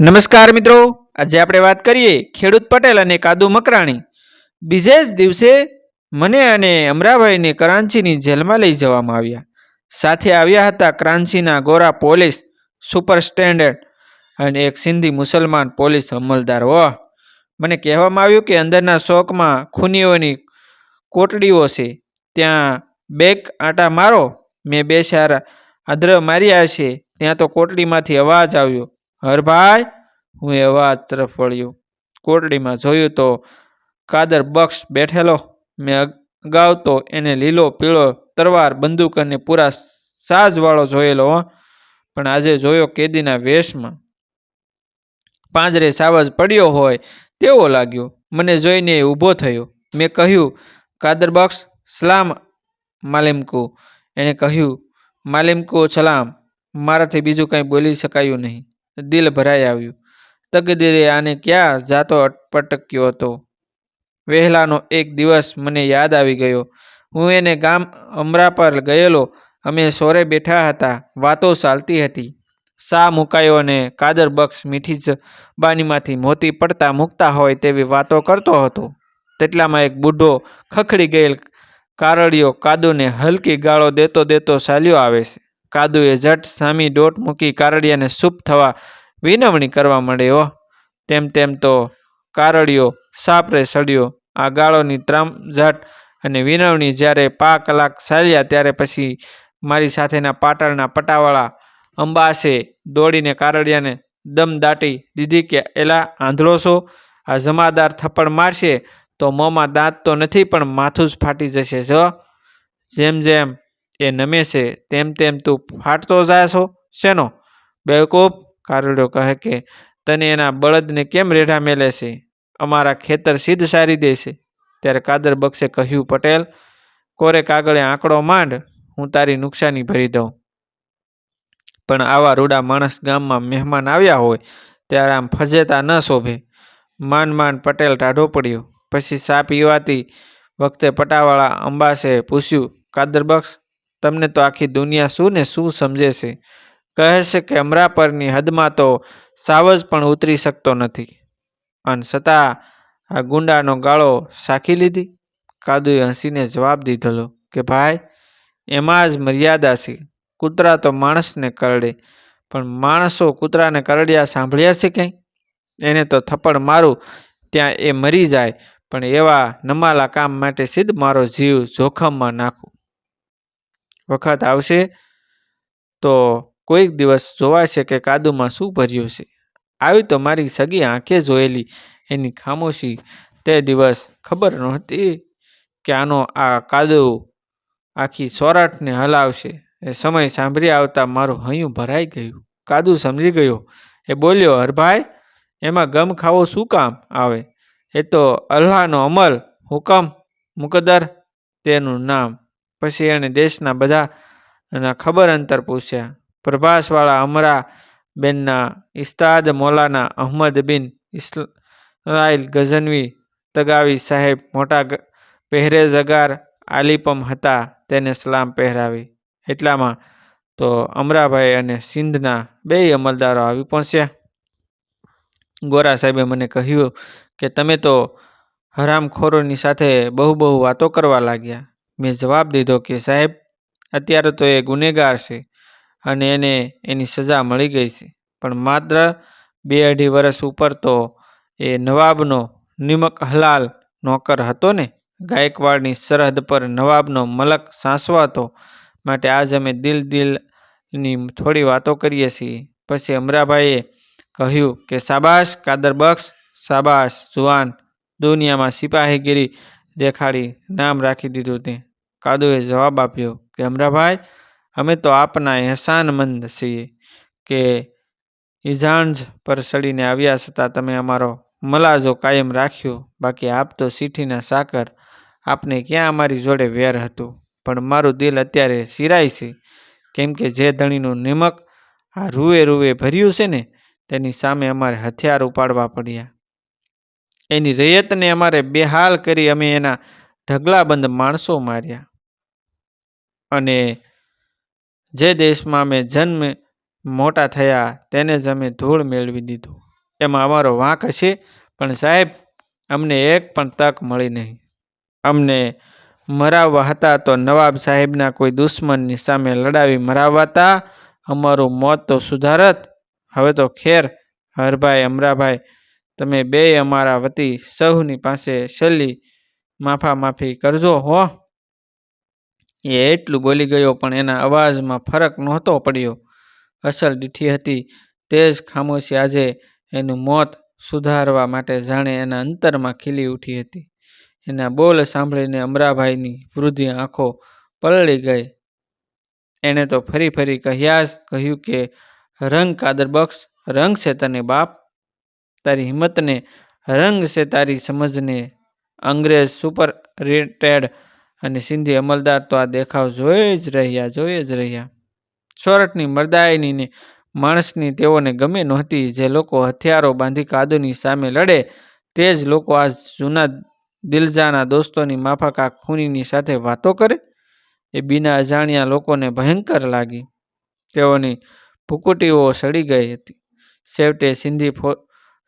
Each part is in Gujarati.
નમસ્કાર મિત્રો. આજે આપણે વાત કરીએ ખેડૂત પટેલ અને કાદુ મકરાણી. બીજે જ દિવસે મને અને અમરાભાઈને કરાંચીની જેલમાં લઈ જવામાં આવ્યા. સાથે આવ્યા હતા કરાંચીના ગોરા પોલીસ સુપર સ્ટેન્ડર્ડ અને એક સિંધી મુસલમાન પોલીસ અમલદાર વાહ મને કહેવામાં આવ્યું કે અંદરના શોકમાં ખૂનીઓની કોટડીઓ છે. ત્યાં બેક આંટા મારો. મેં બે સારા આદ્ર માર્યા છે. ત્યાં તો કોટડીમાંથી અવાજ આવ્યો. હરભાઈ હું એ અવાજ તરફ વળ્યું. કોટડીમાં જોયું તો કાદર બક્ષ બેઠેલો. મેં અગાઉ તો એને લીલો, પીળો તરવાર બંદૂક અને પૂરા સાજવાળો જોયેલો પણ આજે જોયો કેદીના વેશમાં. પાંજરે સાવજ પડ્યો હોય તેવો લાગ્યો. મને જોઈને એ ઊભો થયો. મેં કહ્યું, કાદર બક્ષ, સલામ માલિમકો. એણે કહ્યું, માલિમકો, સલામ. મારાથી બીજું કંઈ બોલી શકાયું નહીં. દિલ ભરાઈ આવ્યું. તકદીરે આને ક્યાં જાતો અટપટક્યો હતો? વહેલાનો એક દિવસ મને યાદ આવી ગયો. હું એને ગામ અમરા પર ગયેલો. અમે સોરે બેઠા હતા. વાતો ચાલતી હતી. સા મુકાયો અને કાદર બક્ષ મીઠી જબાનીમાંથી મોતી પડતા મૂકતા હોય તેવી વાતો કરતો હતો. તેટલામાં એક બુઢો ખખડી ગયેલ કારડિયો કાદુને હલકી ગાળો દેતો દેતો ચાલ્યો આવે છે. કાદુએ ઝટ સામી દોટ મૂકી કારડિયાને સૂપ થવા વિનવણી કરવા મળ્યો તેમ તેમ તો કારડિયો સાપરે સડ્યો. આ ગાળોની ત્રામઝાટ અને વિનવણી જ્યારે પા કલાક ચાલ્યા ત્યારે પછી મારી સાથેના પાટણના પટાવાળા અંબાસે દોડીને કારડિયાને દમ દાટી દીધી કે, એલા, આંધળો છો? આ જમાદાર થપ્પડ મારશે તો મોંમાં દાંત તો નથી પણ માથું જ ફાટી જશે, જો. જેમ જેમ એ નમે છે, તેમ તેમ તું ફાટતો જાય છો, શેનો? બેવકૂફ કારડ્યો કહે કે, તને એના બળદને કેમ રેઢા મેલે છે? અમારા ખેતર સીધ સારી દે છે. ત્યારે કાદર બક્ષે કહ્યું, પટેલ, કોરે કાગળે આંકડો માંડ, હું તારી નુકસાની ભરી દઉં. પણ આવા રૂડા માણસ ગામમાં મહેમાન આવ્યા હોય, ત્યારે આમ ફજેતા ન શોભે. માંડ માંડ પટેલ ટાઢો પડ્યો. પછી સા પીવાતી વખતે પટાવાળા અંબાસે પૂછ્યું, કાદર બક્ષ તમને તો આખી દુનિયા શું ને શું સમજે છે? કહે છે કેમેરા પરની હદમાં તો સાવજ પણ ઉતરી શકતો નથી. અને છતાં આ ગુંડાનો ગાળો સાખી લીધી? કાદુએ હસીને જવાબ દીધેલો કે, ભાઈ, એમાં જ મર્યાદા છે. કૂતરા તો માણસને કરડે. પણ માણસો કૂતરાને કરડ્યા સાંભળ્યા છે ક્યાંય? એને તો થપ્પડ મારું, ત્યાં એ મરી જાય. પણ એવા નમાલા કામ માટે સિદ્ધ મારો જીવ જોખમમાં નાખું. વખત આવશે તો કોઈક દિવસ જોવાશે કે કાદુમાં શું ભર્યું છે. આવી તો મારી સગી આંખે જોયેલી એની ખામોશી. તે દિવસ ખબર નહોતી કે આનો આ કાદુ આખી સોરાટને હલાવશે. એ સમય સાંભળી આવતા મારું હૈયું ભરાઈ ગયું. કાદુ સમજી ગયો. એ બોલ્યો, હરભાઈ, એમાં ગમ ખાવો શું કામ આવે? એ તો અલ્લાહનો અમલ હુકમ મુકદ્દર તેનું નામ પછી એણે દેશના બધા ખબર અંતર પૂછ્યા. પ્રભાસવાળા અમરા બેનના ઇસ્તાદ મૌલાના અહમદ બિન ઇસ્રાઇલ ગઝનવી તગાવી સાહેબ મોટા પહેરેજગાર આલિપમ હતા, તેને સલામ પહેરાવી. એટલામાં તો અમરાભાઈ અને સિંધના બેય અમલદારો આવી પહોંચ્યા. ગોરા સાહેબે મને કહ્યું કે તમે તો હરામખોરોની સાથે બહુ બહુ વાતો કરવા લાગ્યા. મેં જવાબ દીધો કે, સાહેબ, અત્યારે તો એ ગુનેગાર છે અને એને એની સજા મળી ગઈ છે. પણ માત્ર બે અઢી વર્ષ ઉપર તો એ નવાબનો નિમક હલાલ નોકર હતો ને? ગાયકવાડની સરહદ પર નવાબનો મલક સાંસવાતો માટે આજ અમે દિલ દિલની થોડી વાતો કરીએ છીએ. પછી અમરાભાઈએ કહ્યું કે સાબાશ કાદર બક્ષ, શાબાશ જુવાન. દુનિયામાં સિપાહીગીરી દેખાડી નામ રાખી દીધું તે. કાદુએ જવાબ આપ્યો કે, અમરાભાઈ, અમે તો આપના એહસાનમંદ છીએ કે ઇજાણજ પર સડીને આવ્યા છતાં તમે અમારો મલાજો કાયમ રાખ્યો. બાકી આપ તો સીઠીના સાકર. આપને ક્યાં અમારી જોડે વેર હતું? પણ મારું દિલ અત્યારે સિરાય છે. કેમ કે જે ધણીનું નિમક આ રૂએ રૂએ ભર્યું છે ને, તેની સામે અમારે હથિયાર ઉપાડવા પડ્યા. એની રૈયતને અમારે બેહાલ કરી અમે એના ઢગલાબંધ માણસો માર્યા. અને જે દેશમાં અમે જન્મ મોટા થયા તેને જ અમે ધૂળ મેળવી દીધું. એમાં અમારો વાંક હશે, પણ સાહેબ, અમને એક પણ તક મળી નહીં. અમને મરાવવા હતા તો નવાબ સાહેબના કોઈ દુશ્મનની સામે લડાવી મરાવાતા, અમારું મોત તો સુધારત. હવે તો ખેર, હરભાઈ, અમરાભાઈ તમે બેય અમારા વતી સૌની પાસે છેલ્લી માફા માફી કરજો, હો. એ એટલું બોલી ગયો, પણ એના અવાજમાં ફરક નહોતો પડ્યો. અસલ દીઠી હતી તે જ ખામોશી આજે એનું મોત સુધારવા માટે જાણે એના અંતરમાં ખીલી ઉઠી હતી. એના બોલ સાંભળીને અમરાભાઈની વૃદ્ધિ આંખો પલળી ગઈ. એણે તો ફરી ફરી કહ્યા જ કહ્યું કે, રંગ કાદરબક્ષ, રંગ છે તને બાપ. તારી હિંમતને રંગ છે તારી સમજને. અંગ્રેજ સુપર રિટેડ અને સિંધી અમલદાર તો આ દેખાવ જોઈ જ રહ્યા, જોઈ જ રહ્યા. સોરઠની મરદાયનીને, માણસની તેઓને ગમે નહોતી, જે લોકો હથિયારો બાંધી કાદુની સામે લડે, તે જ લોકો આ જૂના દિલજાના દોસ્તોની માફક આ ખૂનીની સાથે વાતો કરે. એ બિના અજાણ્યા લોકોને ભયંકર લાગી. તેઓની ભૂકુટીઓ સડી ગઈ હતી. છેવટે સિંધી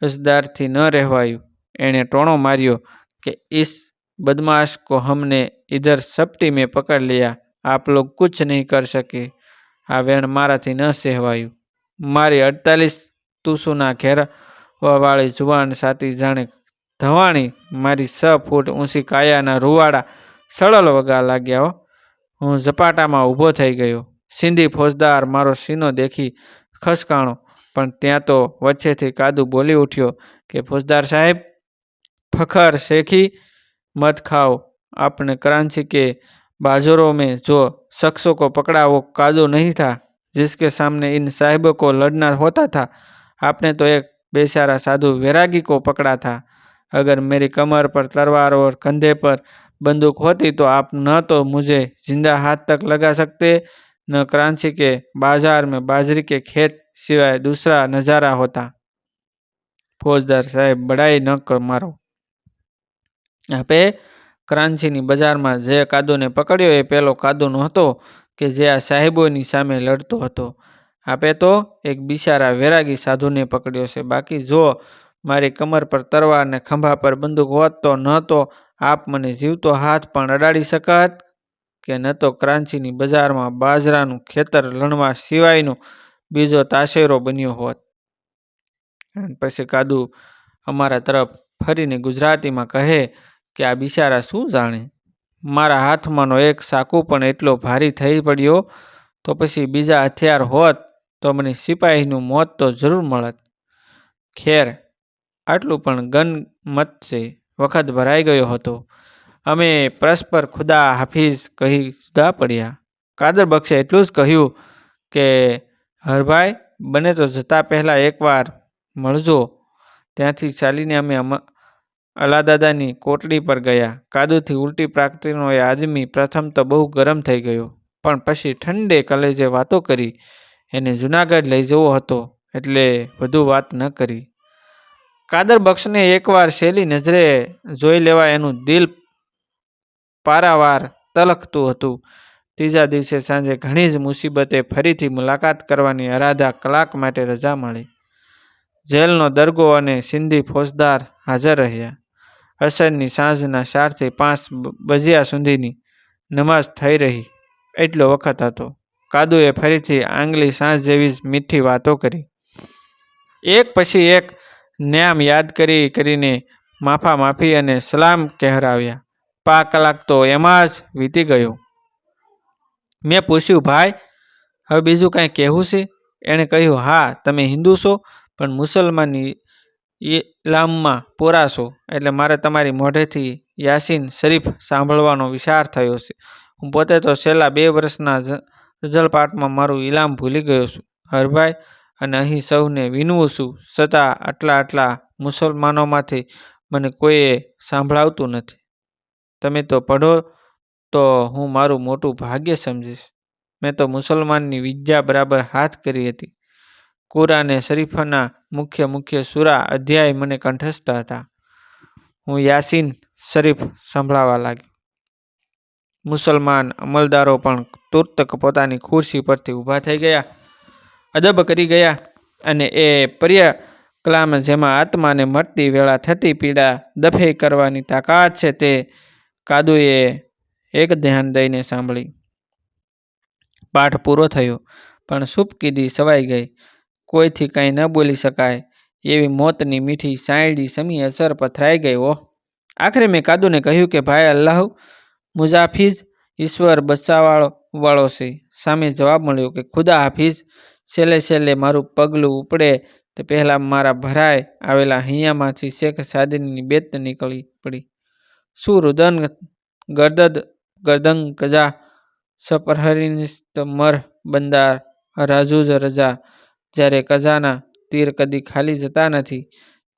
અસદારથી ન રહેવાયું. એણે ટોણો માર્યો કે ઇસ બદમાશ કો હમને ઇધર સપટી મેં પકડ લ્યા. આપ લોગ કુછ નહીં કર સકે આ વેણ મારાથી ન સહેવાયું. મારી અડતાલીસ તુસુના ઘેરાવાળી જુવાન સાતી જાણે ધવાણી મારી છ ફૂટ ઊંચી કાયાના રૂવાડા સળલ વગા લાગ્યા હું ઝપાટામાં ઊભો થઈ ગયો. સિંધી ફોજદાર મારો સીનો દેખી ખસકાણો. પણ ત્યાં તો વચ્ચેથી કાદુ બોલી ઉઠ્યો કે ફોજદાર સાહેબ ફખર શેખી मत खाओ आपने कराची के बाजारों में जो शख्सों को पकड़ा वो कादू नहीं था जिसके सामने इन साहिबों को लड़ना होता था आपने तो एक बेचारा साधु वैरागी को पकड़ा था अगर मेरी कमर पर तलवार और कंधे पर बंदूक होती तो आप न तो मुझे जिंदा हाथ तक लगा सकते न कराची के बाजार में बाजरी के खेत સિવાય દૂસરા નજારા હોતા. ફોજદાર સાહેબ, બડાઈ ન મારો. આપે ક્રાંચીની બજારમાં જે કાદોને પકડ્યો એ પેલો કાદો નહોતો કે જે આ સાહેબોની સામે લડતો હતો. આપે તો એક બિચારા વેરાગી સાધુને પકડ્યો છે. બાકી જો મારી કમર પર તરવા અને ખંભા પર બંદૂક હોત તો ન તો આપ મને જીવતો હાથ પણ અડાડી શકત? કે ન તો ક્રાંચીની બજારમાં બાજરાનું ખેતર લણવા સિવાયનું બીજો તાશેરો બન્યો હોત. પછી કાદુ અમારા તરફ ફરીને ગુજરાતીમાં કહે કે, આ બિચારા શું જાણે? મારા હાથમાંનો એક સાકુ પણ એટલો ભારી થઈ પડ્યો, તો પછી બીજા હથિયાર હોત તો મને સિપાહીનું મોત તો જરૂર મળત. ખેર, આટલું પણ ગન મત છે. વખત ભરાઈ ગયો હતો. અમે પરસ્પર ખુદા હાફિઝ કહી જુદા પડ્યા. કાદર બક્ષે એટલું જ કહ્યું કે હરભાઈ, બને તો જતા પહેલાં એકવાર મળજો. ત્યાંથી ચાલીને અમે અલાદાદાની કોટડી પર ગયા. કાદુથી ઉલટી પ્રાપ્તિનો એ આદમી પ્રથમ તો બહુ ગરમ થઈ ગયો. પણ પછી ઠંડે કલેજે વાતો કરી. એને જુનાગઢ લઈ જવો હતો, એટલે વધુ વાત ન કરી. કાદર બક્ષને એકવાર શેલી નજરે જોઈ લેવા એનું દિલ પારાવાર તલખતું હતું. ત્રીજા દિવસે સાંજે ઘણી જ મુસીબતે ફરીથી મુલાકાત કરવાની અરાધા કલાક માટે રજા મળી. જેલનો દરગો અને સિંધી ફોજદાર હાજર રહ્યા. અસરની સાંજના ચારથી પાંચ બજ્યા સુધીની નમાઝ થઈ રહી એટલો વખત હતો. કાદુએ ફરીથી આંગલી સાંજ જેવી જ મીઠી વાતો કરી. એક પછી એક ન્યામ યાદ કરી કરીને માફા માફી અને સલામ કહેરાવ્યા. પા કલાક તો એમાં જ વીતી ગયો. મેં પૂછ્યું, ભાઈ, હવે બીજું કાંઈ કહેવું છે? એણે કહ્યું, હા, તમે હિન્દુ છો, પણ મુસલમાનની ઇલામમાં પૂરા છો, એટલે મારે તમારી મોઢેથી યાસીન શરીફ સાંભળવાનો વિચાર થયો છે. હું પોતે તો છેલ્લા બે વર્ષના રઝલપાટમાં મારું ઇલામ ભૂલી ગયો છું. હરભાઈ, અને અહીં સૌને વિનવું છું છતાં આટલા આટલા મુસલમાનોમાંથી મને કોઈએ સાંભળાવતું નથી. તમે તો પઢો તો હું મારું મોટું ભાગ્ય સમજીશ. મેં તો મુસલમાનની વિદ્યા બરાબર હાથ કરી હતી. કુરાને શરીફના મુખ્ય મુખ્ય સુરા અધ્યાય મને કંઠસ્થ હતા. હું યાસીન શરીફ સંભળાવા લાગ્યો. મુસલમાન અમલદારો પણ તુર્ત પોતાની ખુરશી પરથી ઊભા થઈ ગયા. અદબ કરી ગયા અને એ પર્યકલામ જેમાં આત્માને મરતી વેળા થતી પીડા દફે કરવાની તાકાત છે તે કાદુએ એક ધ્યાન દઈને સાંભળી. પાઠ પૂરો થયો, પણ સૂપ કીધી સવાઈ ગઈ. કોઈથી કંઈ ન બોલી શકાય, એવી મોતની મીઠી સાયડી સમી અસર પથરાઈ ગઈ, ઓહ. આખરે મેં કાદુને કહ્યું કે, ભાઈ અલ્લાહ, મુઝાફિઝ ઈશ્વર બચાવવાળો વાળો છે. સામે જવાબ મળ્યો કે, ખુદા હાફિઝ, છેલ્લે છેલ્લે મારું પગલું ઉપડે તે પહેલાં મારા ભરાય આવેલા હૈયામાંથી શેખ સાદીની બેત નીકળી પડી. શું રુદન ગરદદ ગરદંગ કજા સપરહરિનિસ્ત મર બંદાર રાજુજ રજા. જ્યારે કજાના તીર કદી ખાલી જતા નથી,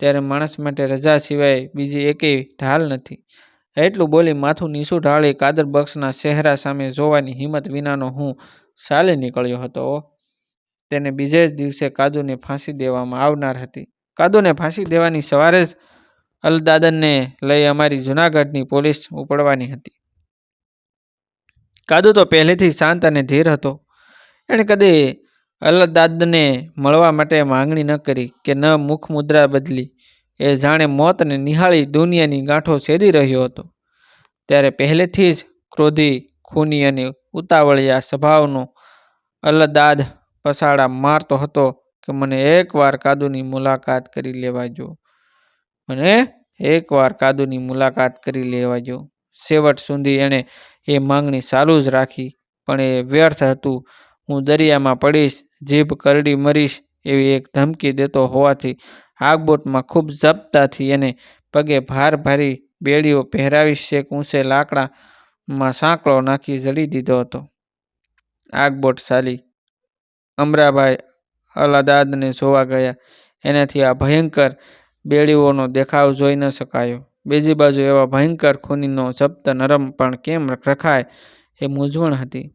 ત્યારે માણસ માટે રજા સિવાય બીજી એકેય ઢાલ નથી. એટલું બોલી માથું નીસું ઢાળી કાદર બક્ષના ચહેરા સામે જોવાની હિંમત વિનાનો હું ચાલી નીકળ્યો હતો. તેને બીજે જ દિવસે કાદુને ફાંસી દેવામાં આવનાર હતી. કાદુને ફાંસી દેવાની સવારે જ અલદાદનને લઈ અમારી જૂનાગઢની પોલીસ ઉપડવાની હતી. કાદુ તો પહેલેથી શાંત અને ધીર હતો. એણે કદી અલદાદને મળવા માટે માંગણી ન કરી કે ન મુખ મુદ્રા બદલી. એ જાણે મોતને નિહાળી દુનિયાની ગાંઠો છેદી રહ્યો હતો. ત્યારે પહેલેથી જ ક્રોધી, ખૂની અને ઉતાવળિયા સ્વભાવનો અલ્લાદ પસાડા મારતો હતો કે મને એકવાર કાદુની મુલાકાત કરી લેવાજો. મને એકવાર કાદુની મુલાકાત કરી લેવાજો. છેવટ સુધી એણે એ માંગણી ચાલુ જ રાખી. પણ એ વ્યર્થ હતું. હું દરિયામાં પડીશ, જીભ કરડી મરીશ એવી એક ધમકી દેતો હોવાથી આગબોટમાં ખૂબ જપ્તાથી એને પગે ભાર ભારી બેડીઓ પહેરાવી શેક ઊંચે લાકડામાં સાંકળો નાખી જડી દીધો હતો. આગબોટ ચાલી. અમરાભાઈ અલાદાદને જોવા ગયા. એનાથી આ ભયંકર બેડીઓનો દેખાવ જોઈ ન શકાયો. બીજી બાજુ એવા ભયંકર ખૂનીનો જપ્ત નરમ પણ કેમ રખાય એ મૂંઝવણ હતી.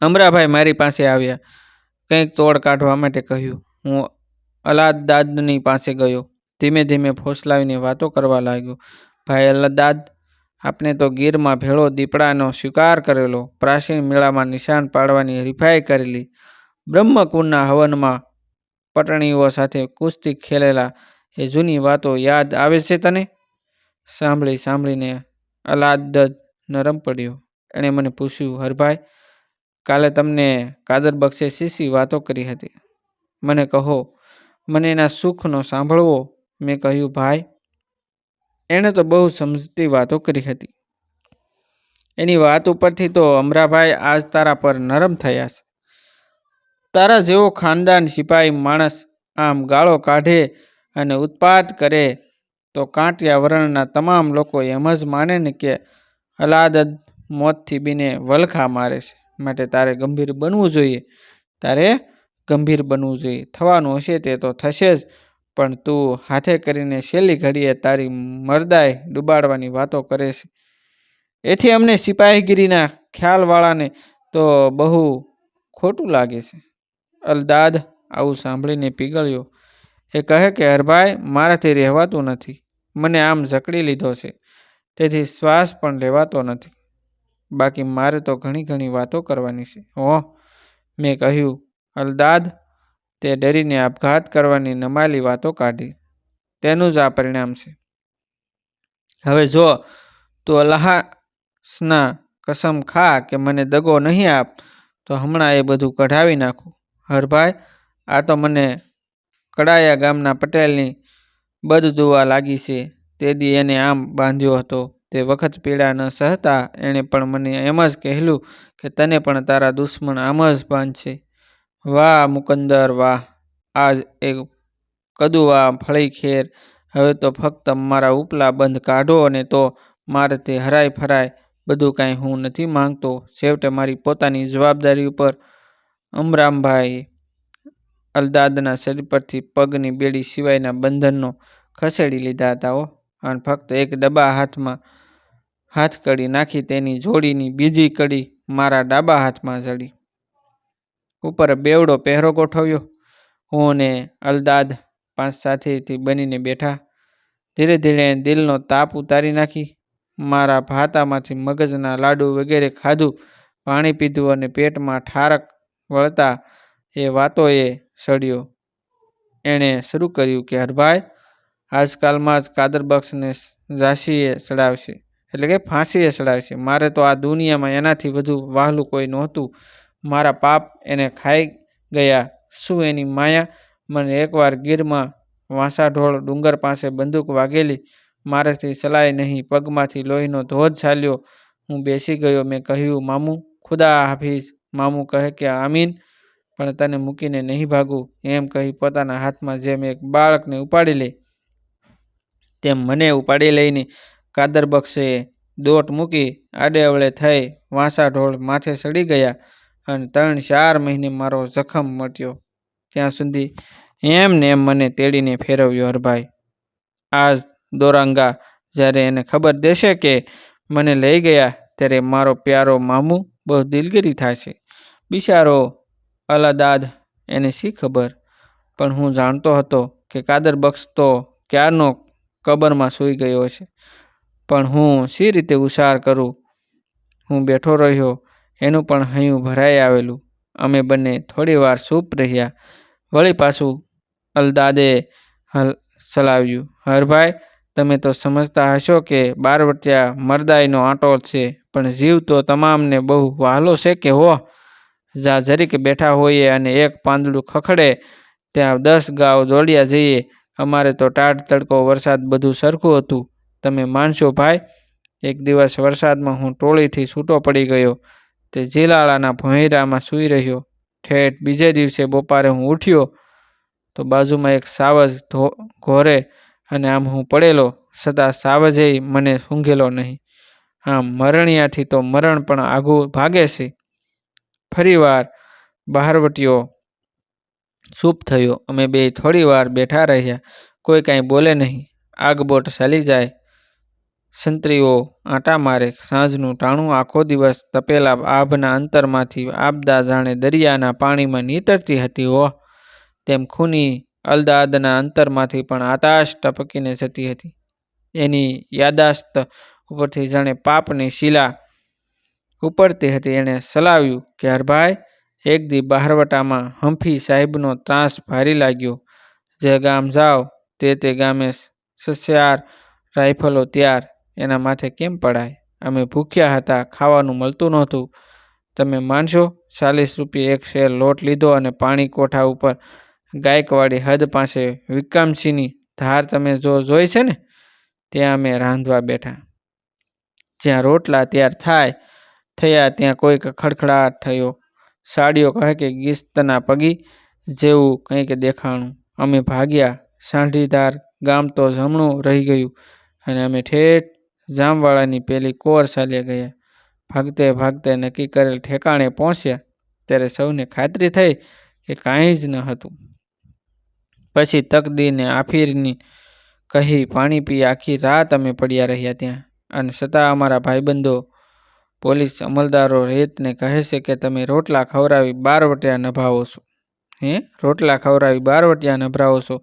અમરાભાઈ મારી પાસે આવ્યા. કંઈક તોડ કાઢવા માટે કહ્યું. હું અલાદદાદની પાસે ગયો. ધીમે ધીમે ફોસલાવીને વાતો કરવા લાગ્યો. ભાઈ અલ્લાદાદ આપણે તો ગીરમાં ભેળો દીપડાનો સ્વીકાર કરેલો. પ્રાચીન મેળામાં નિશાન પાડવાની હરીફાઈ કરેલી. બ્રહ્મકુંડના હવનમાં પટણીઓ સાથે કુસ્તી ખેલેલા એ જૂની વાતો યાદ આવે છે તને? સાંભળી, સાંભળીને અલાદ નરમ પડ્યો. એણે મને પૂછ્યું, હરભાઈ, કાલે તમને કાદર બક્ષે શીશી વાતો કરી હતી? મને કહો, મને એના સુખનો સાંભળવો. મેં કહ્યું, ભાઈ, એણે તો બહુ સમજતી વાતો કરી હતી. એની વાત ઉપરથી તો અમરાભાઈ આજ તારા પર નરમ થયા છે. તારા જેવો ખાનદાન, સિપાહી માણસ આમ ગાળો કાઢે અને ઉત્પાત કરે, તો કાંટિયા વર્ણના તમામ લોકો એમ જ માને ને કે અલાદદ મોતથી બીને વલખા મારે છે. માટે તારે ગંભીર બનવું જોઈએ. તારે ગંભીર બનવું જોઈએ. થવાનું હશે તે તો થશે જ, પણ તું હાથે કરીને છેલ્લી ઘડીએ તારી મરદાય ડૂબાડવાની વાતો કરે છે. એથી અમને સિપાહીગીરીના ખ્યાલવાળાને તો બહુ ખોટું લાગે છે. અલદાદ આવું સાંભળીને પીગળ્યો. એ કહે કે હરભાઈ મારાથી રહેવાતું નથી. મને આમ જકડી લીધો છે. તેથી શ્વાસ પણ લેવાતો નથી. બાકી મારે તો ઘણી ઘણી વાતો કરવાની છે. ઓહ મેં કહ્યું. અલદાદ, તે ડરીને આપઘાત કરવાની નમાલી વાતો કાઢી. તેનું જ આ પરિણામ છે. હવે જો તું અલ્લાહના કસમ ખા કે મને દગો નહીં આપ, તો હમણાં એ બધું કઢાવી નાખું. હરભાઈ આ તો મને કડાયા ગામના પટેલની બદદુઆ લાગી છે. તે દી એને આમ બાંધ્યો હતો. તે વખત પીડા ન સહતા એણે પણ મને એમ જ કહેલું કે તને પણ તારા દુશ્મન આમ જ બાંધશે. વાહ મુકંદર, વાહ! આજ એ કદુવા ફળી ખેર. હવે તો ફક્ત મારા ઉપલા બંધ કાઢો અને તો મારે તે હરાય ફરાય બધું કાંઈ હું નથી માંગતો. છેવટે મારી પોતાની જવાબદારી ઉપર અમરામભાઈ અલદાદના શરીર પરથી પગની બેડી સિવાયના બંધનનો ખસેડી લીધા હતા ઓ અને ફક્ત એક ડબ્બા હાથમાં હાથ કડી નાખી, તેની જોડીની બીજી કડી મારા ડાબા હાથમાં ચડી ઉપર બેવડો પહેરો ગોઠવ્યો. હું ને અલદાદ પાંચ સાથીથી બનીને બેઠા. ધીરે ધીરે દિલનો તાપ ઉતારી નાખી. મારા ભાતામાંથી મગજના લાડુ વગેરે ખાધું. પાણી પીધું અને પેટમાં ઠારક વળતા એ વાતોએ સળ્યો. એણે શરૂ કર્યું કે હરભાઈ આજકાલમાં જ કાદરબક્ષને ઝાંસીએ ચડાવશે એટલે કે ફાંસીએ ચડાવશે મારે તો આ દુનિયામાં એનાથી વધુ વહાલું કોઈ નહોતું. મારા પાપ એને ખાઈ ગયા. શું એની માયા મને એકવાર ગીરમાં વાંસાઢોળ ડુંગર પાસે બંદૂક વાગેલી? મારાથી ચલાય નહીં. પગમાંથી લોહીનો ધોધ ચાલ્યો હું બેસી ગયો. મેં કહ્યું, મામું, ખુદા હાફીઝ. મામું કહે કે, આમીન. પણ તને મૂકીને નહીં ભાગું એમ કહી પોતાના હાથમાં જેમ એક બાળકને ઉપાડી લે, તેમ મને ઉપાડી લઈને કાદર બક્ષે દોટ મૂકી આડે અવળે થઈ વાંસાઢોળ માથે સડી ગયા અને ત્રણ ચાર મહિને મારો જખમ મટ્યો. ત્યાં સુધી એમ ને એમ મને તેડીને ફેરવ્યો હરભાઈ. આજ દોરાંગા જ્યારે એને ખબર દેશે કે મને લઈ ગયા, ત્યારે મારો પ્યારો મામું બહુ દિલગીરી થશે. બિચારો અલાદાદ. એને શી ખબર? પણ હું જાણતો હતો કે કાદર બક્ષ તો ક્યારનો કબરમાં સૂઈ ગયો છે પણ હું શી રીતે ઉશાર કરું? હું બેઠો રહ્યો, એનું પણ હૈયું ભરાઈ આવેલું. અમે બંને થોડી વાર સૂપ રહ્યા. વળી પાછું અલદાદે હલ ચલાવ્યું. હરભાઈ, તમે તો સમજતા હશો કે બારવટિયા મરદાઈનો આંટો છે, પણ જીવ તો તમામને બહુ વહાલો છે કે હો? જા જરીક બેઠા હોઈએ અને એક પાંદડું ખખડે, ત્યાં દસ ગાવ દોડ્યા જઈએ. અમારે તો ટાઢ તડકો વરસાદ બધું સરખું હતું. તમે માનશો ભાઈ? એક દિવસ વરસાદમાં હું ટોળીથી છૂટો પડી ગયો. તે જીલાળાના ભોંયરામાં સૂઈ રહ્યો. ઠેઠ બીજે દિવસે બપોરે હું ઉઠ્યો. તો બાજુમાં એક સાવજ ઘોરે અને આમ હું પડેલો. છતાં સાવજે મને સૂંઘેલો નહીં. આમ મરણિયાથી તો મરણ પણ આઘું ભાગે છે. ફરીવાર બહારવટીયો ચૂપ થયો. અમે બે થોડીવાર બેઠા રહ્યા. કોઈ કાંઈ બોલે નહીં. આગબોટ ચાલી જાય. સંત્રીઓ આંટા મારે. સાંજનું ટાણું આખો દિવસ તપેલા આભના અંતરમાંથી આબદા જાણે દરિયાના પાણીમાં નીતરતી હતી. હો તેમ ખૂની અલદાદના અંતરમાંથી પણ આતાશ ટપકીને જતી હતી. એની યાદાસ્ત ઉપરથી જાણે પાપની શિલા ઉપડતી હતી. એણે સલાવ્યું કે, હરભાઈ, એક દી બહારવટામાં હંફી સાહેબનો ત્રાસ ભારી લાગ્યો. જે ગામ જાઓ, તે તે ગામે સસ્યાર રાઇફલો ત્યાર. એના માથે કેમ પડાય? અમે ભૂખ્યા હતા, ખાવાનું મળતું નહોતું. તમે માનશો? ચાલીસ રૂપિયે એક શેર લોટ લીધો અને પાણી કોઠા ઉપર ગાયકવાડી હદ પાસે વિક્રમસિંહની ધાર તમે જો જોઈ છે ને, ત્યાં અમે રાંધવા બેઠા. જ્યાં રોટલા તૈયાર થાય થયા ત્યાં કોઈક ખડખડાટ થયો. સાડીઓ કહે કે ગિસ્તના પગી જેવું કંઈક દેખાણું. અમે ભાગ્યા. સાંઢીધાર ગામ તો જમણું રહી ગયું અને અમે ઠેઠ જામવાળાની પેલી કોર ચાલ્યા ગયા. ભાગતે ભાગતે નક્કી કરેલ ઠેકાણે પહોંચ્યા. ત્યારે સૌને ખાતરી થઈ કે કાંઈ જ ન હતું. પછી તકદીને આફીરની કહી પાણી પી આખી રાત અમે પડ્યા રહ્યા ત્યાં. અને છતાં અમારા ભાઈબંધો પોલીસ અમલદારો રેતને કહે છે કે તમે રોટલા ખવડાવી બારવટિયા નભાવો છો. હે? રોટલા ખવડાવી બારવટિયા નભરાવો છો?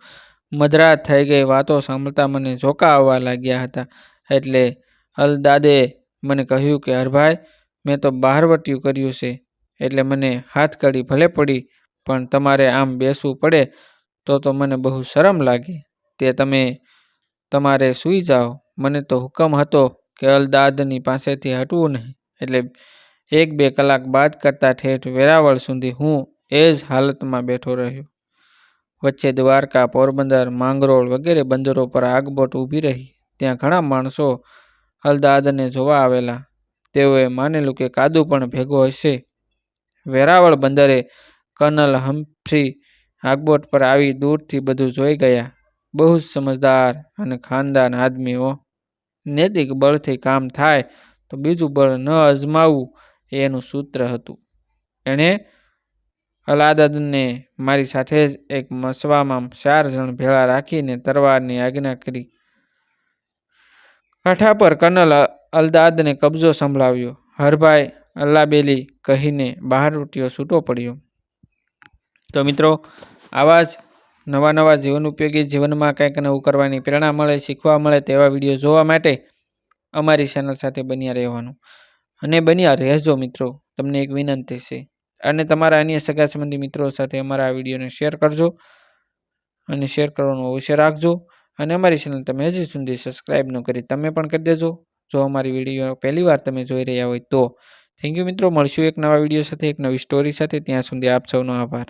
મધરાત થઈ ગઈ વાતો સાંભળતા મને ઝોકા આવવા લાગ્યા હતા. એટલે અલદાદે મને કહ્યું કે, હરભાઈ, મેં તો બહારવટિયું કર્યું છે. એટલે મને હાથ કડી ભલે પડી, પણ તમારે આમ બેસવું પડે તો તો મને બહુ શરમ લાગે. તે તમે તમારે સૂઈ જાઓ. મને તો હુકમ હતો કે અલદાદની પાસેથી હટવું નહીં. એટલે એક બે કલાક બાદ કરતાં ઠેઠ વેરાવળ સુધી હું એ જ હાલતમાં બેઠો રહ્યો. વચ્ચે દ્વારકા, પોરબંદર, માંગરોળ વગેરે બંદરો પર આગબોટ ઊભી રહી. ત્યાં ઘણા માણસો હલદાદને જોવા આવેલા. તેઓએ માનેલું કે કાદુ પણ ભેગો હશે. વેરાવળ બંદરે કર્નલ હમ્ફ્રી આગબોટ પર આવી દૂરથી બધું જોઈ ગયા. બહુ જ સમજદાર અને ખાનદાન આદમીઓ. નૈતિક બળથી કામ થાય તો બીજું બળ ન અજમાવવું એ એનું સૂત્ર હતું. એણે અલાદદને મારી સાથે જ એક મસવામાં ચાર જણ ભેળા રાખીને તરવારની આજ્ઞા કરી. કાંઠા પર કર્નલ અલદાદને કબજો સંભળાવ્યો. હરભાઈ અલ્લાબેલી કહીને બહાર રૂટીઓ છૂટો પડ્યો. તો મિત્રો, આવા જ નવા નવા જીવન ઉપયોગી જીવનમાં કંઈક નવું કરવાની પ્રેરણા મળે, શીખવા મળે તેવા વીડિયો જોવા માટે અમારી ચેનલ સાથે બન્યા રહેવાનું. અને બન્યા રહેજો મિત્રો, તમને એક વિનંતી છે. અને તમારા અન્ય સગા સંબંધી મિત્રો સાથે અમારા આ વિડીયોને શેર કરજો. અને શેર કરવાનું અવશ્ય રાખજો. અને અમારી ચેનલ તમે હજી સુધી સબસ્ક્રાઈબ ન કરી, તમે પણ કરી દેજો. જો અમારી વીડિયો પહેલી વાર તમે જોઈ રહ્યા હોય તો. થેન્ક યુ મિત્રો, મળશું એક નવા વીડિયો સાથે, એક નવી સ્ટોરી સાથે. ત્યાં સુધી આપ સૌનો આભાર.